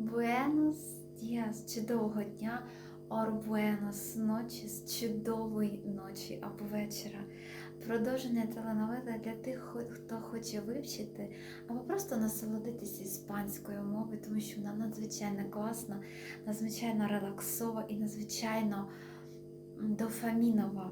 Buenos días, чудового дня, buenos noches, чудової ночі або вечора. Продовження теленовели для тих, хто хоче вивчити або просто насолодитися іспанською мовою, тому що вона надзвичайно класна, надзвичайно релаксова і надзвичайно дофамінова.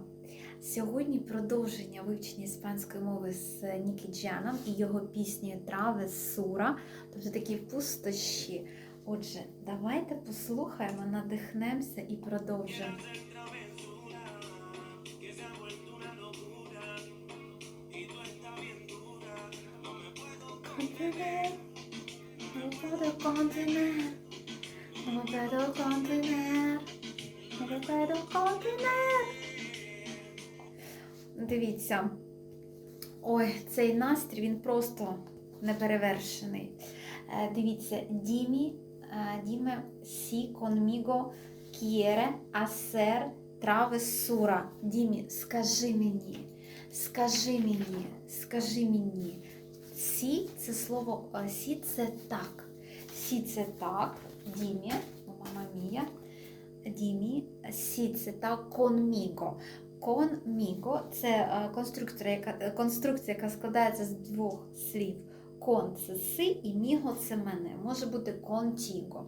Сьогодні продовження вивчення іспанської мови з Нікі Джаном і його піснею Трави Сура, тобто такі пустощі. Отже, давайте послухаємо, надихнемося і продовжимо. Дивіться, ой, цей настрій він просто неперевершений. Е, Дивіться, Дімі, Діме сі conmigo quiere hacer travesura. Дімі, скажи мені, скажи мені, скажи мені. Сі це слово е, сі це так. Сі це так, Дімі, мама мія. Дімі, сі це так conmigo. Conmigo – це е, е, конструкція, яка складається з двох слів. Кон це си і міго це мене. Може бути contigo.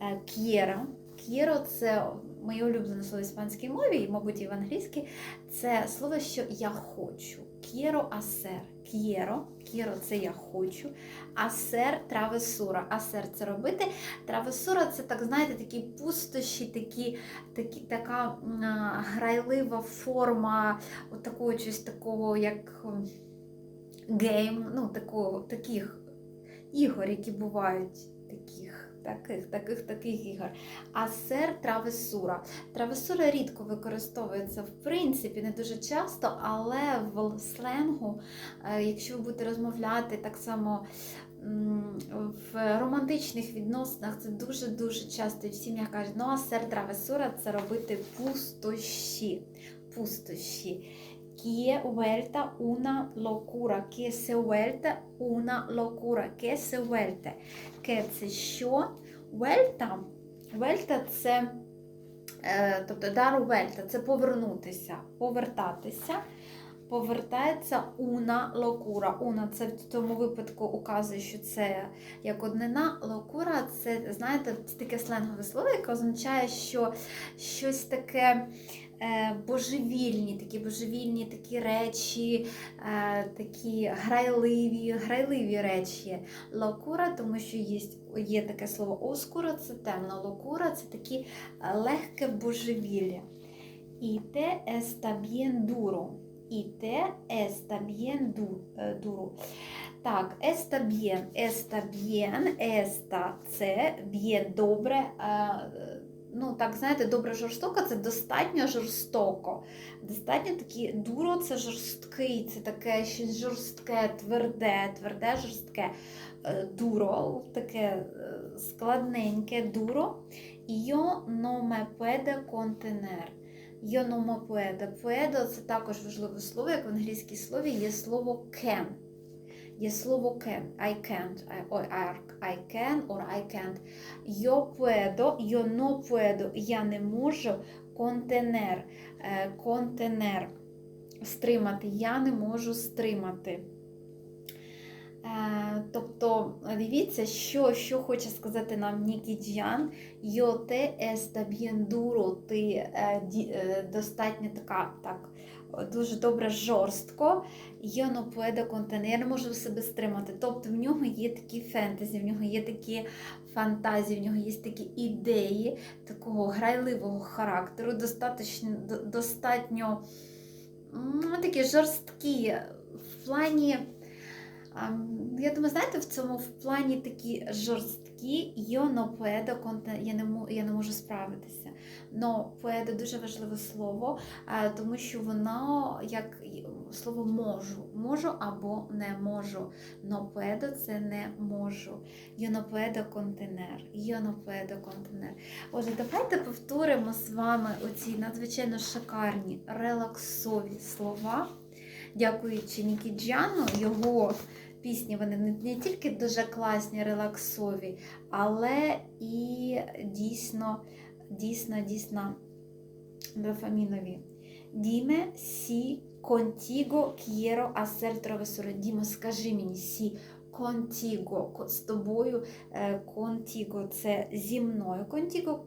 Е, Quiero. Quiero – це моє улюблене слово в іспанській мові, і, мабуть, і в англійській. Це слово, що я хочу. Quiero hacer. Quiero. Quiero – це я хочу. Hacer – травесура. Hacer – це робити. Травесура – це, так, знаєте, такі пустощі, такі, такі, така а, грайлива форма от такого чогось такого, як гейм, ну, такого, таких ігор, які бувають таких. Таких, таких, таких ігор. А сер травесура. Травесура рідко використовується, в принципі, не дуже часто, але в сленгу, е, якщо ви будете розмовляти так само в романтичних відносинах, це дуже-дуже часто і в сім'ях кажуть, ну а сер травесура це робити пустощі. Пустощі. Che vuelta una locura, che se vuelta una locura, che se vuelta. Che це що? Вельта. Вельта це, тобто дару вельта це повернутися, повертатися. Повертається уна локура. Уна це в цьому випадку указує, що це як однина. Локура це, знаєте, таке сленгове слово, яке означає, що щось таке божевільні, такі божевільні такі речі, е, такі грайливі, грайливі речі. Локура, тому що є, є таке слово оскура, це темна локура, це такі е, легке божевілля. І те bien duro. І те bien е, duro. Так, está bien, está це bien добре. Ну, так, знаєте, добре жорстоко це достатньо жорстоко. Достатньо такі дуро це жорсткий, це таке щось жорстке, тверде, тверде, жорстке. Е, Дуро, таке е, складненьке дуро. Йо номе педе контенер. No me puedo. Puedo – це також важливе слово, як в англійській слові є слово can. Є слово can. I can't. I, can or I can't. Yo puedo, yo no puedo. Я не можу. Контенер. Е, Контенер. Стримати. Я не можу стримати. Е, Тобто, дивіться, що, що хоче сказати нам Нікі Джан. Йо те еста ти е, е, достатньо така, так, дуже добре жорстко. Йо no puedo я не можу себе стримати. Тобто в нього є такі фентезі, в нього є такі фантазії, в нього є такі ідеї такого грайливого характеру, достатньо, достатньо такі жорсткі в плані. Я думаю, знаєте, в цьому в плані такі жорсткі йо но puedo я не, я не можу справитися. Но puedo дуже важливе слово, тому що воно як слово можу. Можу або не можу. Но puedo – це не можу. Puedo contener. Yo no. Отже, давайте повторимо з вами оці надзвичайно шикарні, релаксові слова. Дякуючи Нікі Джану, його пісні вони не, тільки дуже класні, релаксові, але і дійсно, дійсно, дійсно дофамінові. Діме сі contigo quiero hacer travesura. Дімо, скажи мені сі contigo, з тобою е, contigo, це зі мною. Contigo,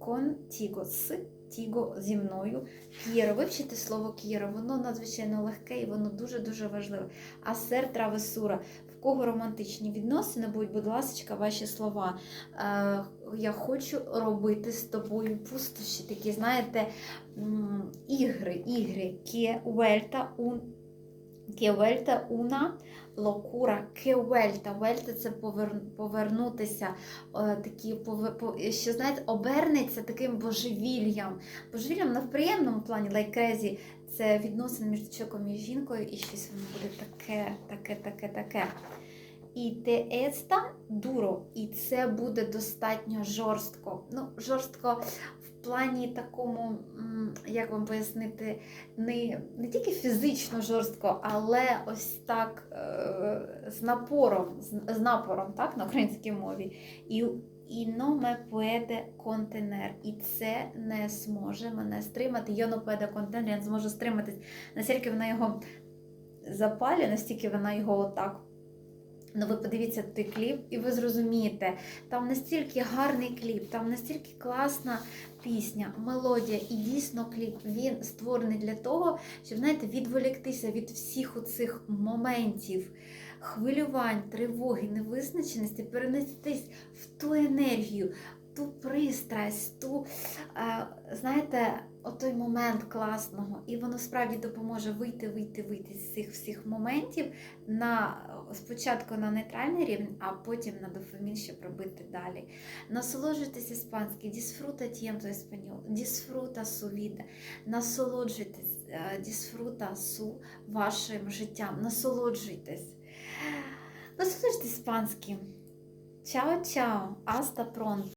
contigo, з тіго зі мною. К'єро, вивчити слово к'єро, воно надзвичайно легке і воно дуже-дуже важливе. А сер травесура. В кого романтичні відносини будуть, будь ласка, ваші слова. Е, я хочу робити з тобою пустощі, такі, знаєте, ігри, ігри. Ке уельта, ун Ке вельта уна локура, ке вельта. Це повернутися, е, такі що знаєте, обернеться таким божевіллям. Божевіллям не в приємному плані, crazy, це відносини між чоловіком і жінкою, і щось воно буде таке, таке, таке, таке. І те еста дуро, і це буде достатньо жорстко. Ну, жорстко в плані такому, як вам пояснити, не, не тільки фізично жорстко, але ось так е, з напором, з, з напором, так, на українській мові. І і ме puede контейнер. І це не зможе мене стримати. Йоно puede контейнер, я не зможу стриматись. Настільки вона його запалює, настільки вона його отак. Ну, ви подивіться той кліп, і ви зрозумієте, там настільки гарний кліп, там настільки класна пісня, мелодія і дійсно кліп. Він створений для того, щоб знаєте, відволіктися від всіх оцих моментів, хвилювань, тривоги, невизначеності, перенестись в ту енергію, ту пристрасть, ту, е, знаєте, отой момент класного. І воно справді допоможе вийти, вийти, вийти з цих всіх моментів на спочатку на нейтральний рівень, а потім на дофамін, щоб робити далі. Насолоджуйтесь іспанським, disfruta tiempo español, disfruta su vida, насолоджуйтесь, е, disfruta su вашим життям, насолоджуйтесь. Насолоджуйтесь іспанським. Чао-чао, hasta pronto.